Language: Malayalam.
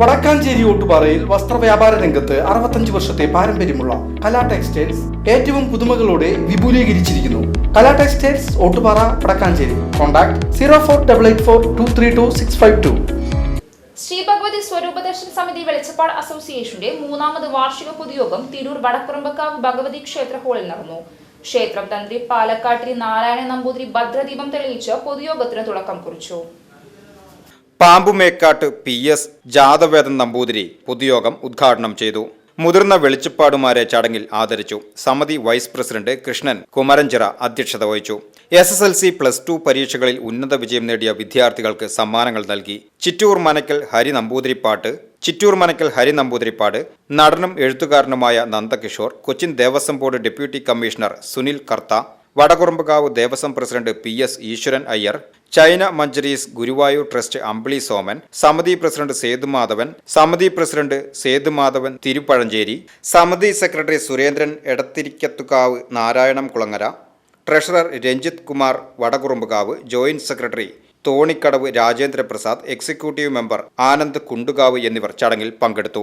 വടക്കാഞ്ചേരി ഓട്ടുപാറയിൽ വസ്ത്രവ്യാപാര രംഗത്ത് അറുപത്തഞ്ച് വർഷത്തെ പാരമ്പര്യമുള്ള കലാ ടെക്സ്റ്റൈൽസ് ഏറ്റവും പുതുമകളോടെ വിപുലീകരിച്ചിരിക്കുന്നു. Kala textiles Ottupara Vadakkanchery. Contact zero four double eight four two three two six five two. Shri Bhagavathi Swaroopadarshan Samithi Velichappad അസോസിയേഷന്റെ മൂന്നാമത് വാർഷിക പൊതുയോഗം തിരൂർ വടക്കുറമ്പക്കാവ് ഭഗവതി ക്ഷേത്ര ഹാളിൽ നടന്നു. ക്ഷേത്രം തന്ത്രി പാലക്കാട്ടിരി നാരായണ നമ്പൂതിരി ഭദ്രദീപം തെളിയിച്ച് പൊതുയോഗത്തിന് തുടക്കം കുറിച്ചു. പാമ്പുമേക്കാട്ട് പി എസ് ജാതവേദൻ നമ്പൂതിരി പൊതുയോഗം ഉദ്ഘാടനം ചെയ്തു. മുതിർന്ന വെളിച്ചപ്പാടുമാരെ ചടങ്ങിൽ ആദരിച്ചു. സമിതി വൈസ് പ്രസിഡന്റ് കൃഷ്ണൻ കുമരഞ്ചിറ അധ്യക്ഷത വഹിച്ചു. S S L C plus two പരീക്ഷകളിൽ ഉന്നത വിജയം നേടിയ വിദ്യാർത്ഥികൾക്ക് സമ്മാനങ്ങൾ നൽകി. ചിറ്റൂർ മനക്കൽ ഹരി നമ്പൂതിരിപ്പാട്ട് ചിറ്റൂർ മനക്കൽ ഹരി നമ്പൂതിരിപ്പാട് നടനും എഴുത്തുകാരനുമായ Nandakishore Cochin Devaswom board deputy commissioner Sunil Kartha Vadakurumbakavu Devaswom president P S Eswaran Iyer China മഞ്ചരീസ് ഗുരുവായൂർ ട്രസ്റ്റ് അമ്പിളി സോമൻ സമിതി പ്രസിഡന്റ് സേതുമാധവൻ സമിതി പ്രസിഡന്റ് സേതുമാധവൻ തിരുപ്പഴഞ്ചേരി സമിതി secretary Surendran Edathirikkathukavu Narayanam Kulangara treasurer Ranjith Kumar Vadakurumbukavu joint secretary Thonikkadavu Rajendraprasad executive member Anand Kundukavu എന്നിവർ ചടങ്ങിൽ പങ്കെടുത്തു.